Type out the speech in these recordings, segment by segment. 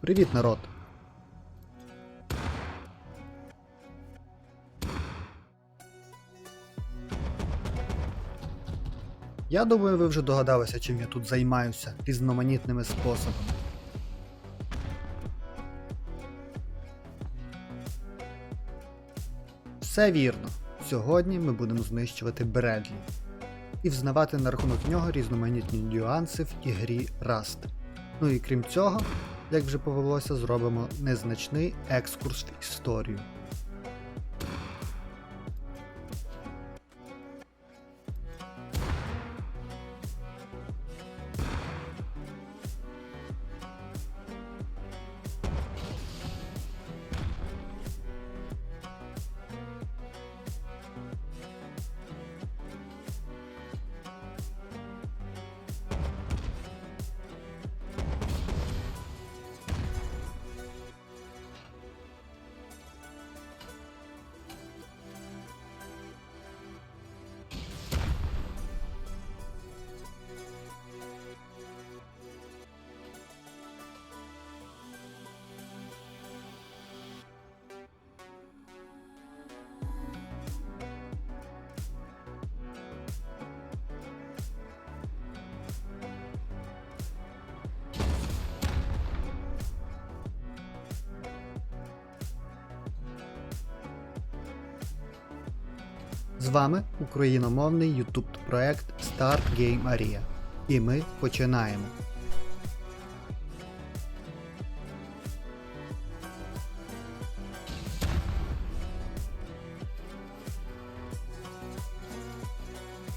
Привіт, народ! Я думаю, ви вже догадалися, чим я тут займаюся різноманітними способами. Все вірно. Сьогодні ми будемо знищувати Бредлі і взнавати на рахунок нього різноманітні нюанси в ігрі Rust. Ну і крім цього, як вже повелося, зробимо незначний екскурс в історію. Вами україномовний YouTube проект Start Game Aria. І ми починаємо.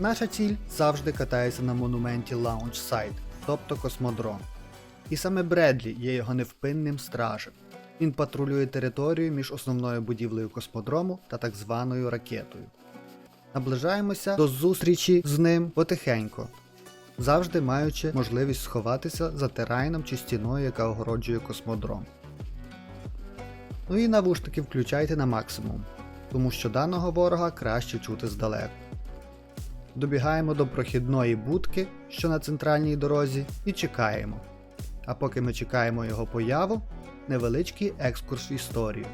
Наша ціль завжди катається на монументі Launch Site, тобто космодром. І саме Бредлі є його невпинним стражем. Він патрулює територію між основною будівлею космодрому та так званою ракетою. Наближаємося до зустрічі з ним потихеньку, завжди маючи можливість сховатися за терайном чи стіною, яка огороджує космодром. Ну і навушники включайте на максимум, тому що даного ворога краще чути здалеку. Добігаємо до прохідної будки, що на центральній дорозі, і чекаємо. А поки ми чекаємо його появу, невеличкий екскурс в історію.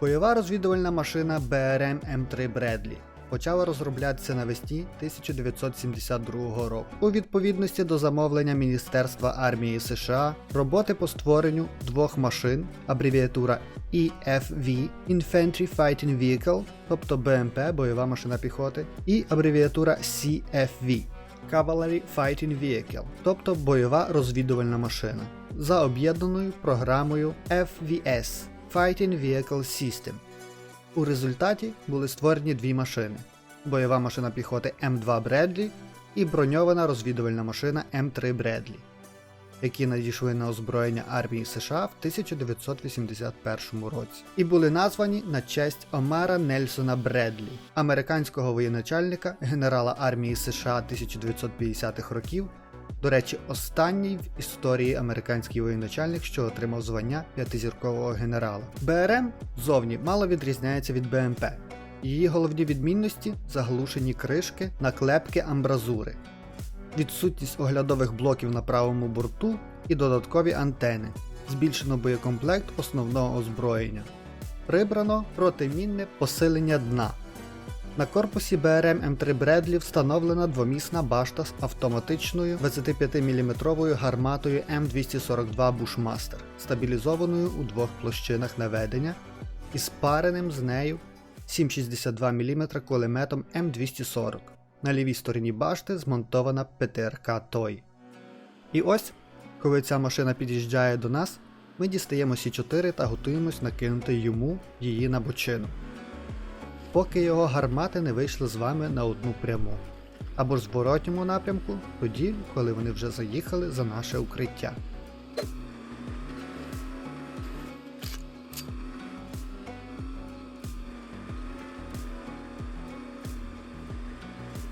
Бойова розвідувальна машина BRM М3 Бредлі почала розроблятися навесні 1972 року. У відповідності до замовлення Міністерства армії США роботи по створенню двох машин, абревіатура EFV Infantry Fighting Vehicle, тобто БМП, бойова машина піхоти, і абревіатура CFV Cavalry Fighting Vehicle, тобто бойова розвідувальна машина, за об'єднаною програмою FVS Fighting Vehicle System. У результаті були створені дві машини: бойова машина піхоти М2 Бредлі і броньована розвідувальна машина М3 Бредлі, які надійшли на озброєння армії США в 1981 році, і були названі на честь Омара Нельсона Бредлі, американського воєначальника, генерала армії США 1950-х років. До речі, останній в історії американський воєначальник, що отримав звання п'ятизіркового генерала. БРМ зовні мало відрізняється від БМП. Її головні відмінності заглушені кришки, наклепки амбразури, відсутність оглядових блоків на правому борту і додаткові антени, збільшено боєкомплект основного озброєння. Прибрано протимінне посилення дна. На корпусі БРМ М3 Бредлі встановлена двомісна башта з автоматичною 25-мм гарматою М242 Bushmaster, стабілізованою у двох площинах наведення і спареним з нею 7,62 мм кулеметом М240. На лівій стороні башти змонтована ПТРК Той. І ось, коли ця машина під'їжджає до нас, ми дістаємо Сі4 та готуємось накинути йому її на бочину поки його гармати не вийшли з вами на одну пряму. Або ж зворотньому напрямку, тоді, коли вони вже заїхали за наше укриття.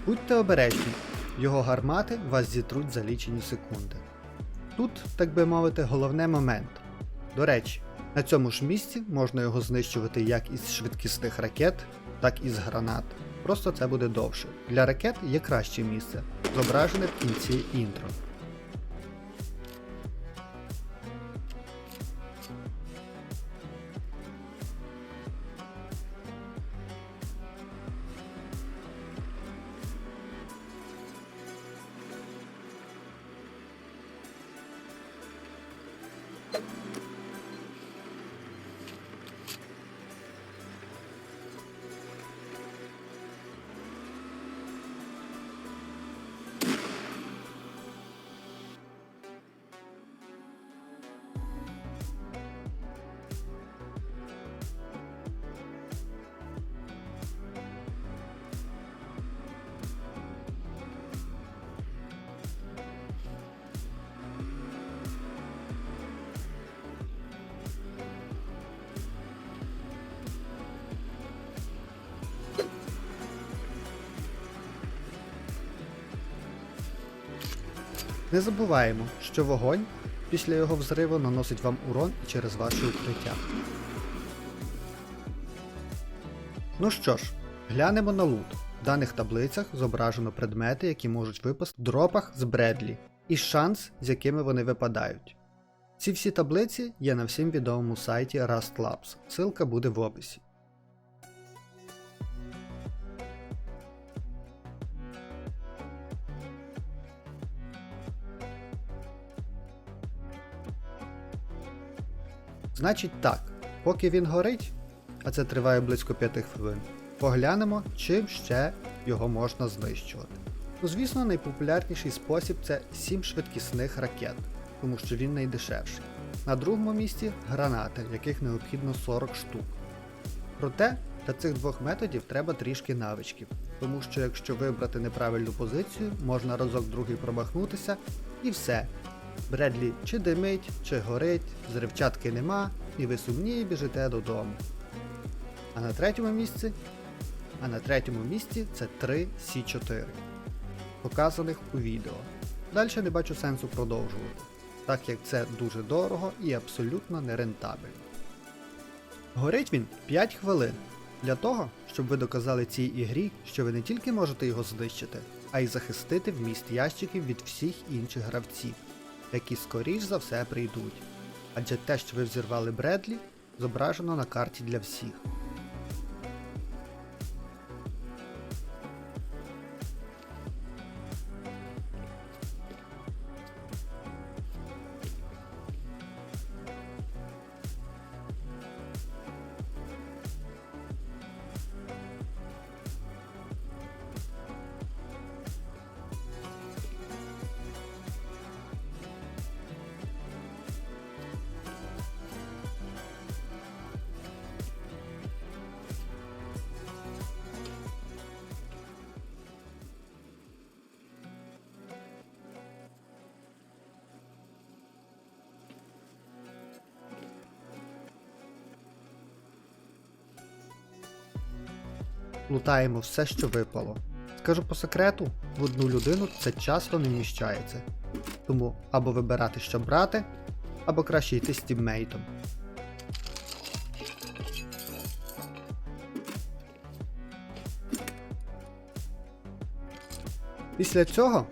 Будьте обережні, його гармати вас зітруть за лічені секунди. Тут, так би мовити, головне момент. До речі, на цьому ж місці можна його знищувати як із швидкісних ракет, так і з гранат. Просто це буде довше. Для ракет є краще місце, зображене в кінці інтро. Не забуваємо, що вогонь після його взриву наносить вам урон і через ваше укриття. Ну що ж, глянемо на лут. В даних таблицях зображено предмети, які можуть випасти в дропах з Бредлі, і шанс, з якими вони випадають. Ці всі таблиці є на всім відомому сайті Rust Labs, ссылка буде в описі. Значить так, поки він горить, а це триває близько 5 хвилин, поглянемо, чим ще його можна знищувати. Ну, звісно, найпопулярніший спосіб це 7 швидкісних ракет, тому що він найдешевший. На другому місці гранати, яких необхідно 40 штук. Проте для цих двох методів треба трішки навичків, тому що якщо вибрати неправильну позицію, можна разок другий промахнутися і все. Бредлі чи димить, чи горить, зривчатки нема, і ви сумні біжите додому. А на третьому місці? А на третьому місці це 3 С4, показаних у відео. Далі не бачу сенсу продовжувати, так як це дуже дорого і абсолютно нерентабельно. Горить він 5 хвилин. Для того, щоб ви доказали цій ігрі, що ви не тільки можете його знищити, а й захистити вміст ящиків від всіх інших гравців, які скоріш за все прийдуть. Адже те, що ви взірвали Бредлі, зображено на карті для всіх. Лутаємо все, що випало. Скажу по секрету, в одну людину це часто не вміщається. Тому або вибирати, що брати, або краще йти з тіммейтом. Після цього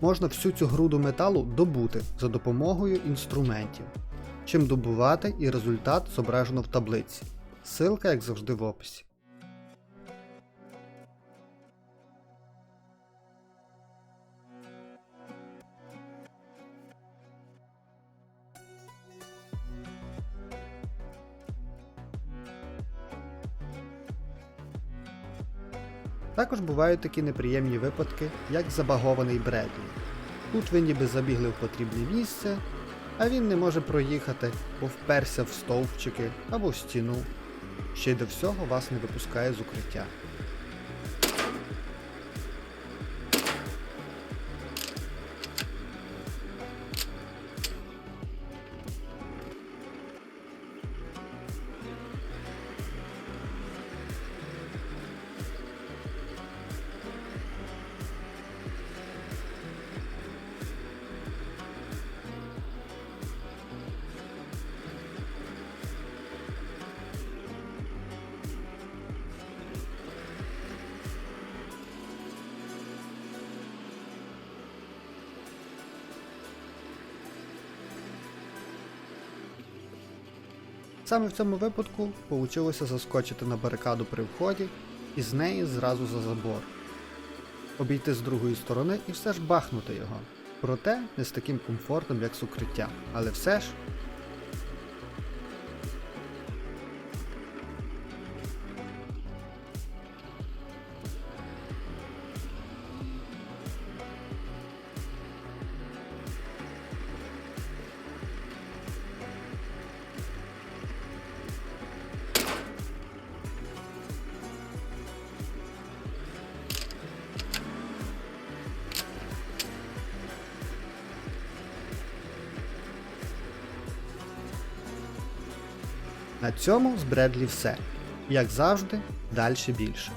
можна всю цю груду металу добути за допомогою інструментів. Чим добувати і результат зображено в таблиці. Ссылка, як завжди, в описі. Також бувають такі неприємні випадки, як забагований Бредлі. Тут ви ніби забігли в потрібне місце, а він не може проїхати, бо вперся в стовпчики або в стіну. Ще й до всього вас не випускає з укриття. Саме в цьому випадку вийшло заскочити на барикаду при вході і з неї зразу за забор. Обійти з другої сторони і все ж бахнути його. Проте не з таким комфортом, як з укриття. Але все ж. На цьому з Бредлі все. Як завжди, далі більше.